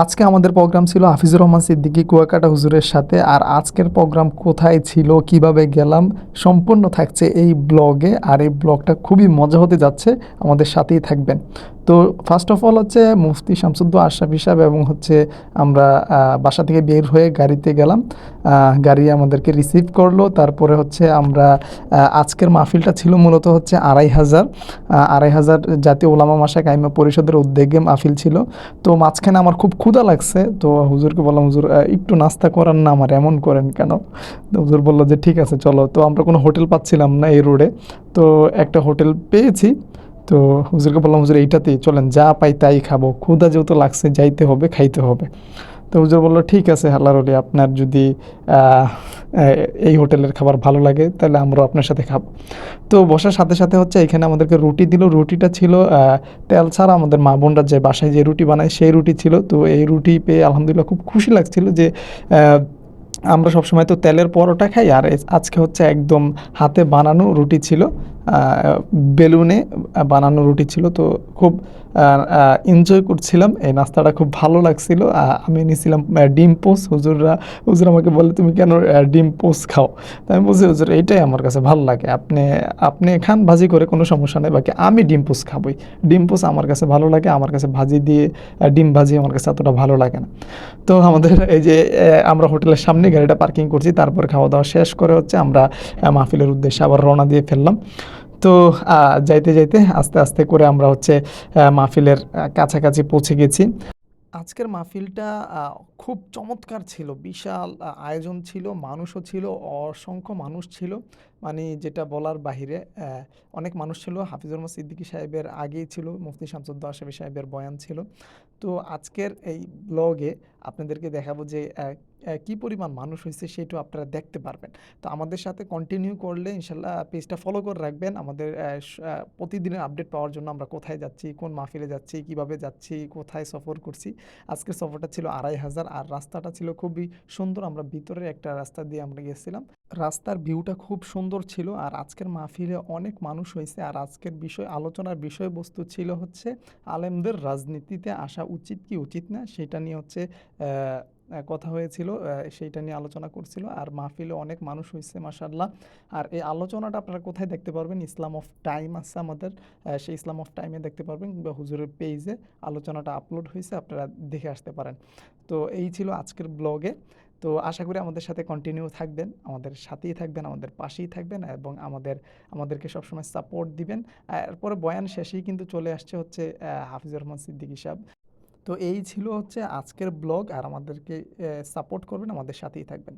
আজকে আমাদের প্রোগ্রাম ছিল হাফিজুর রহমান সিদ্দিকী কুয়াকাটা হুজুরের সাথে, আর আজকের প্রোগ্রাম কোথায় ছিল, কীভাবে গেলাম, সম্পূর্ণ থাকছে এই ব্লগে, আর এই ব্লগটা খুবই মজা হতে যাচ্ছে, আমাদের সাথেই থাকবেন। তো ফার্স্ট অফ অল হচ্ছে মুফতি শামসুদ্দু আশরাফ হিসাব এবং হচ্ছে আমরা বাসা থেকে বের হয়ে গাড়িতে গেলাম। গাড়ি আমাদেরকে রিসিভ করল। তারপরে হচ্ছে আমরা আজকের মাহফিলটা ছিল মূলত হচ্ছে আড়াই হাজার। আড়াই হাজার জাতীয় ওলামা মাসা কাইমা পরিষদের উদ্যোগে মাহফিল ছিল। তো মাঝখানে আমার খুব ক্ষুধা লাগছে। তো হুজুরকে বললাম, হুজুর একটু নাস্তা করার না আমার, এমন করেন কেন? তো হুজুর বলল যে, ঠিক আছে, চলো। তো আমরা কোনো হোটেল পাচ্ছিলাম না এই রোডে। তো একটা হোটেল পেয়েছি। তো হুজুরকে বললাম, হুজুর, এইটাতেই চলেন, যা পাই তাই খাব। ক্ষুধা যেহেতু লাগছে, যাইতে হবে, খাইতে হবে। তো হুজুর বলল, ঠিক আছে হাল্লার হলি আপনার যদি এই হোটেলের খাবার ভালো লাগে, তাহলে আমরাও আপনার সাথে খাব। তো বসার সাথে সাথে হচ্ছে এখানে আমাদেরকে রুটি দিল। রুটিটা ছিল তেল ছাড়া আমাদের মা বোনরা যে বাসায় যে রুটি বানায় সেই রুটি ছিল। তো এই রুটি পেয়ে আলহামদুলিল্লাহ খুব খুশি লাগছিল যে আমরা সবসময় তো তেলের পরোটা খাই, আর আজকে হচ্ছে একদম হাতে বানানো রুটি ছিল। বেলুনে বানানো রুটি ছিল, তো খুব এনজয় করছিলাম। এই নাস্তাটা খুব ভালো লাগছিল। আমি নিয়েছিলাম ডিম পোস্ট হুজুররা, হুজুর আমাকে বলে, তুমি কেন ডিম পোস্ট খাও? তো আমি বলছি, হুজুর, এইটাই আমার কাছে ভালো লাগে। আপনি আপনি খান ভাজি করে, কোনো সমস্যা নেই। বাকি আমি ডিম পোস্ট খাবই। ডিম পোস্ট আমার কাছে ভালো লাগে, আমার কাছে ভাজি দিয়ে ডিম ভাজি আমার কাছে এতটা ভালো লাগে না। তো আমাদের এই যে আমরা হোটেলের সামনে গাড়িটা পার্কিং করছি, তারপর খাওয়া দাওয়া শেষ করে হচ্ছে আমরা মাহফিলের উদ্দেশ্যে আবার রওনা দিয়ে ফেললাম। তো যাইতে যাইতে আস্তে আস্তে করে আমরা হচ্ছে মাহফিলের কাছাকাছি পৌঁছে গেছি। আজকের মাহফিলটা খুব চমৎকার ছিল। বিশাল আয়োজন ছিল, মানুষও ছিল, অসংখ্য মানুষ ছিল। মানে যেটা বলার বাহিরে অনেক মানুষ ছিল। হাফিজুর রহমান সিদ্দিকী সাহেবের আগেই ছিল, মুফতি শামসুদ্দো আশরাফি সাহেবের বয়ান ছিল। তো আজকের এই ব্লগে আপনাদেরকে দেখাবো যে কি পরিমাণ মানুষ হয়েছে সেটাও আপনারা দেখতে পারবেন। তো আমাদের সাথে কন্টিনিউ করলে ইনশাল্লাহ পেজটা ফলো করে রাখবেন। আমাদের প্রতিদিনের আপডেট পাওয়ার জন্য আমরা কোথায় যাচ্ছি, কোন মাহফিলে যাচ্ছি, কীভাবে যাচ্ছি, কোথায় সফর করছি। আজকের সফরটা ছিল আড়াই হাজার আর রাস্তাটা ছিল খুবই সুন্দর। আমরা ভিতরের একটা রাস্তা দিয়ে আমরা গেছিলাম। রাস্তার ভিউটা খুব সুন্দর ছিল আর আজকের মাহফিলে অনেক মানুষ হয়েছে আর আজকের বিষয়, আলোচনার বিষয়বস্তু ছিল হচ্ছে আলেমদের রাজনীতিতে আসা উচিত কি উচিত না, সেটা নিয়ে হচ্ছে কথা হয়েছিল সেইটা নিয়ে আলোচনা করছিল। আর মাহফিলে অনেক মানুষ হয়েছে মাসাল্লাহ আর এই আলোচনাটা আপনারা কোথায় দেখতে পারবেন? ইসলাম অফ টাইম আছে আমাদের। সেই ইসলাম অফ টাইমে দেখতে পারবেন হুজুরের পেজে আলোচনাটা আপলোড হয়েছে আপনারা দেখে আসতে পারেন। তো এই ছিল আজকের ব্লগে। তো আশা করি আমাদের সাথে কন্টিনিউ থাকবেন, আমাদের সাথেই থাকবেন, আমাদের পাশেই থাকবেন এবং আমাদের, আমাদেরকে সবসময় সাপোর্ট দিবেন। এরপরে বয়ান শেষেই কিন্তু চলে আসছে হচ্ছে হাফিজুর রহমান সিদ্দিকী সাহেব। তো এই ছিল হচ্ছে আজকের ব্লগ আর আমাদেরকে সাপোর্ট করবেন আমাদের সাথেই থাকবেন।